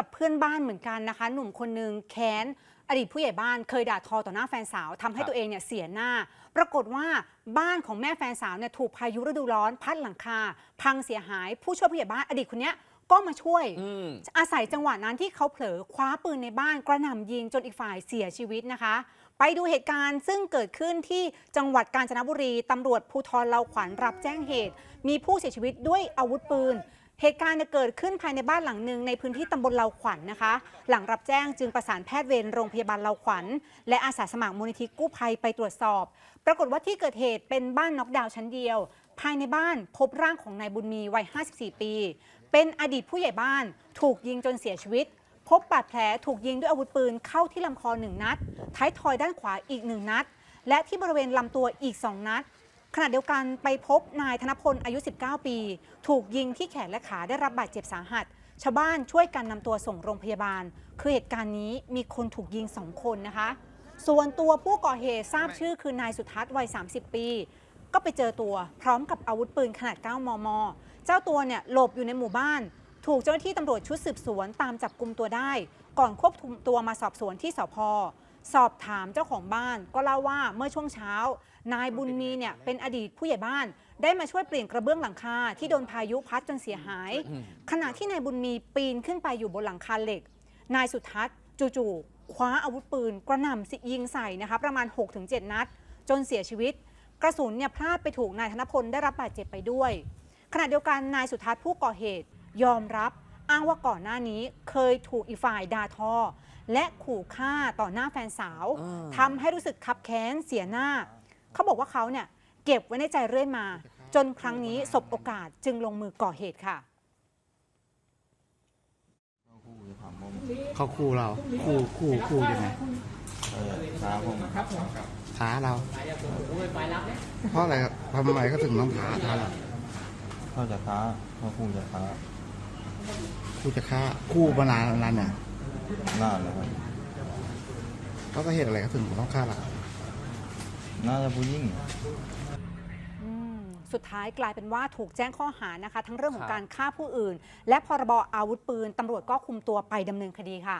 กับเพื่อนบ้านเหมือนกันนะคะ หนุ่มคนหนึ่งแค้นอดีตผู้ใหญ่บ้านเคยด่าทอต่อหน้าแฟนสาวทำให้ครับตัวเองเนี่ยเสียหน้า ปรากฏว่าบ้านของแม่แฟนสาวเนี่ยถูกพายุฤดูร้อนพัดหลังคา พังเสียหาย ผู้ช่วยผู้ใหญ่บ้านอดีตคนเนี้ยก็มาช่วยอืมอาศัยจังหวะนั้นที่เขาเผลอคว้าปืนในบ้านกระหน่ำยิงจนอีกฝ่ายเสียชีวิตนะคะ ไปดูเหตุการณ์ซึ่งเกิดขึ้นที่จังหวัดกาญจนบุรีตำรวจภูธรเลาขวัญรับแจ้งเหตุ มีผู้เสียชีวิตด้วยอาวุธปืน เหตุการณ์เกิดขึ้นภายในบ้านหลังหนึ่งในพื้นที่ตำบลเลาขวัญนะคะ หลังรับแจ้งจึงประสานแพทย์เวรโรงพยาบาลเลาขวัญ และอาสาสมัครมูลนิธิกู้ภัยไปตรวจสอบ ปรากฏว่าที่เกิดเหตุเป็นบ้านน็อกดาวน์ชั้นเดียว ภายในบ้านพบร่างของนายบุญมีวัย 54 ปี เป็นอดีตผู้ใหญ่บ้าน ถูกยิงจนเสียชีวิต พบบาดแผลถูกยิงด้วยอาวุธปืนเข้าที่ลำคอหนึ่งนัด ท้ายทอยด้านขวาอีกหนึ่งนัด และที่บริเวณลำตัวอีก2นัด ขณะเดียวกันไปพบนายธนพลอายุ 19 ปี ถูกยิงที่แขนและขาได้รับบาดเจ็บสาหัส ชาวบ้านช่วยกันนำตัวส่งโรงพยาบาล คือเหตุการณ์นี้มีคนถูกยิง2คนนะคะ ส่วนตัวผู้ก่อเหตุทราบชื่อคือนายสุทัศน์วัย 30 ปี ก็ไปเจอตัวพร้อมกับอาวุธปืนขนาด 9 มม เจ้าตัวเนี่ยหลบอยู่ในหมู่บ้าน ถูกเจ้าหน้าที่ตำรวจชุดสืบสวนตามจับกลุ่มตัวได้ ก่อนควบคุมตัวมาสอบสวนที่สพ สอบถามเจ้าของบ้านก็เล่าว่าเมื่อช่วงเช้า นายบุญมีเนี่ยเป็นอดีตผู้ใหญ่บ้าน ได้มาช่วยเปลี่ยนกระเบื้องหลังคาที่โดนพายุพัดจนเสียหายอืมขณะที่นายบุญมีปีนขึ้นไปอยู่บนหลังคาเหล็ก นายสุทัศน์จู่ๆคว้าอาวุธปืนกระหน่ำยิงใส่นะคะประมาณ 6-7 นัด จนเสียชีวิต กระสุนเนี่ยพลาดไปถูกนายธนพลได้รับบาดเจ็บไปด้วย ขณะเดียวกันนายสุทัศน์ผู้ก่อเหตุยอมรับอ้างว่าก่อนหน้านี้เคยถูกอีกฝ่ายด่าทอและขู่ฆ่าต่อหน้าแฟนสาวอ่า ทำให้รู้สึกคับแค้นเสียหน้า เขาบอกว่าเขาเนี่ยเก็บไว้ในใจเรื่อยมา จนครั้งนี้สบโอกาสจึงลงมือก่อเหตุค่ะ คู่จะถามผมเขาคู่เราคู่คู่คู่ยังไงเออท้าผมท้าเราเพราะอะไรครับทำไมเขาถึงต้องท้าท้าเราเขาจะท้าเขาคู่จะท้าคู่จะฆ่าคู่มานานนานเนี่ย น่าเลยครับเขาก็เหตุอะไรเขาถึงต้องฆ่าเราน่าจะผู้ยิ่ง อืมสุดท้ายกลายเป็นว่าถูกแจ้งข้อหานะคะ ทั้งเรื่องของครับการฆ่าผู้อื่น และพรบอาวุธปืนตำรวจก็คุมตัวไปดำเนินคดีค่ะ